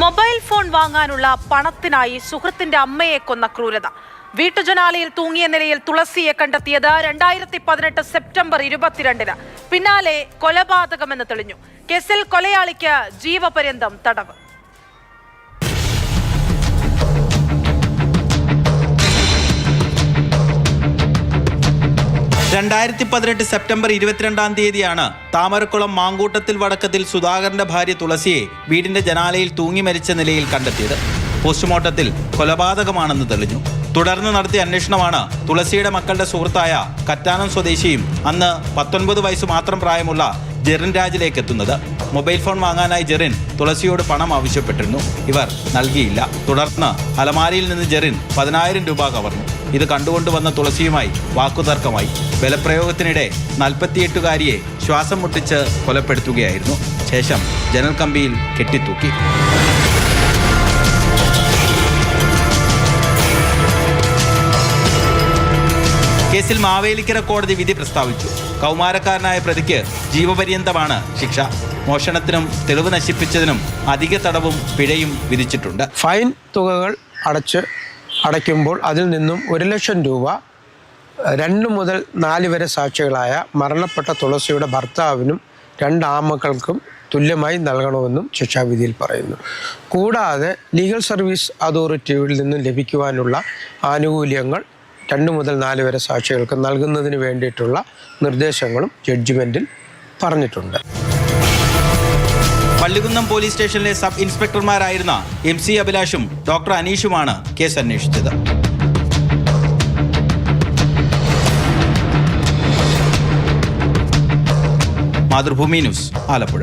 Mobile phone വാങ്ങാനുള്ള പണത്തിനായി സുഹൃത്തിന്റെ അമ്മയെ കൊന്ന ക്രൂരത. വീട്ടുജനാലയിൽ തൂങ്ങിയ നിലയിൽ തുളസിയെ കണ്ടെത്തിയത് രണ്ടായിരത്തി പതിനെട്ട് സെപ്റ്റംബർ ഇരുപത്തിരണ്ടിന്. പിന്നാലെ കൊലപാതകമെന്ന് തെളിഞ്ഞു. കേസിൽ കൊലയാളിക്ക് ജീവപര്യന്തം തടവ്. രണ്ടായിരത്തി പതിനെട്ട് സെപ്റ്റംബർ ഇരുപത്തിരണ്ടാം തീയതിയാണ് താമരക്കുളം മാങ്കൂട്ടത്തിൽ വടക്കത്തിൽ സുധാകരന്റെ ഭാര്യ തുളസിയെ വീടിന്റെ ജനാലയിൽ തൂങ്ങി മരിച്ച നിലയിൽ കണ്ടെത്തിയത്. പോസ്റ്റ്മോർട്ടത്തിൽ കൊലപാതകമാണെന്ന് തെളിഞ്ഞു. തുടർന്ന് നടത്തിയ അന്വേഷണമാണ് തുളസിയുടെ മക്കളുടെ സുഹൃത്തായ കറ്റാനം സ്വദേശിയും അന്ന് പത്തൊൻപത് വയസ്സ് മാത്രം പ്രായമുള്ള ജെറിൻ രാജിലേക്ക് എത്തുന്നത്. മൊബൈൽ ഫോൺ വാങ്ങാനായി ജെറിൻ തുളസിയോട് പണം ആവശ്യപ്പെട്ടിരുന്നു. ഇവർ നൽകിയില്ല. തുടർന്ന് അലമാരിയിൽ നിന്ന് ജെറിൻ പതിനായിരം രൂപ കവർന്നു. ഇത് കണ്ടുകൊണ്ടുവന്ന തുളസിയുമായി വാക്കുതർക്കമായി. ബലപ്രയോഗത്തിനിടെ നാൽപ്പത്തിയെട്ടുകാരിയെ ശ്വാസം മുട്ടിച്ച് കൊലപ്പെടുത്തുകയായിരുന്നു. ശേഷം ജനൽ കമ്പിയിൽ കെട്ടിത്തൂക്കി. കേസിൽ മാവേലിക്കര കോടതി വിധി പ്രസ്താവിച്ചു. കൗമാരക്കാരനായ പ്രതിക്ക് ജീവപര്യന്തമാണ് ശിക്ഷ. മോഷണത്തിനും തെളിവ് നശിപ്പിച്ചതിനും അധിക തടവും പിഴയും വിധിച്ചിട്ടുണ്ട്. ഫൈൻ തുകകൾ അടച്ച് അടയ്ക്കുമ്പോൾ അതിൽ നിന്നും ഒരു ലക്ഷം രൂപ രണ്ട് മുതൽ നാല് വരെ സാക്ഷികളായ മരണപ്പെട്ട തുളസിയുടെ ഭർത്താവിനും രണ്ട് ആമക്കൾക്കും തുല്യമായി നൽകണമെന്നും ശിക്ഷാവിധിയിൽ പറയുന്നു. കൂടാതെ ലീഗൽ സർവീസ് അതോറിറ്റിയിൽ നിന്നും ലഭിക്കുവാനുള്ള ആനുകൂല്യങ്ങൾ രണ്ട് മുതൽ നാല് വരെ സാക്ഷികൾക്ക് നൽകുന്നതിന് വേണ്ടിയിട്ടുള്ള നിർദ്ദേശങ്ങളും ജഡ്ജിമെന്റിൽ പറഞ്ഞിട്ടുണ്ട്. പള്ളികുന്നം പോലീസ് സ്റ്റേഷനിലെ സബ് ഇൻസ്പെക്ടർമാരായിരുന്ന എം സി അഭിലാഷും ഡോക്ടർ അനീഷുമാണ് കേസ് അന്വേഷിച്ചത് മാതൃഭൂമി ന്യൂസ് ആലപ്പുഴ.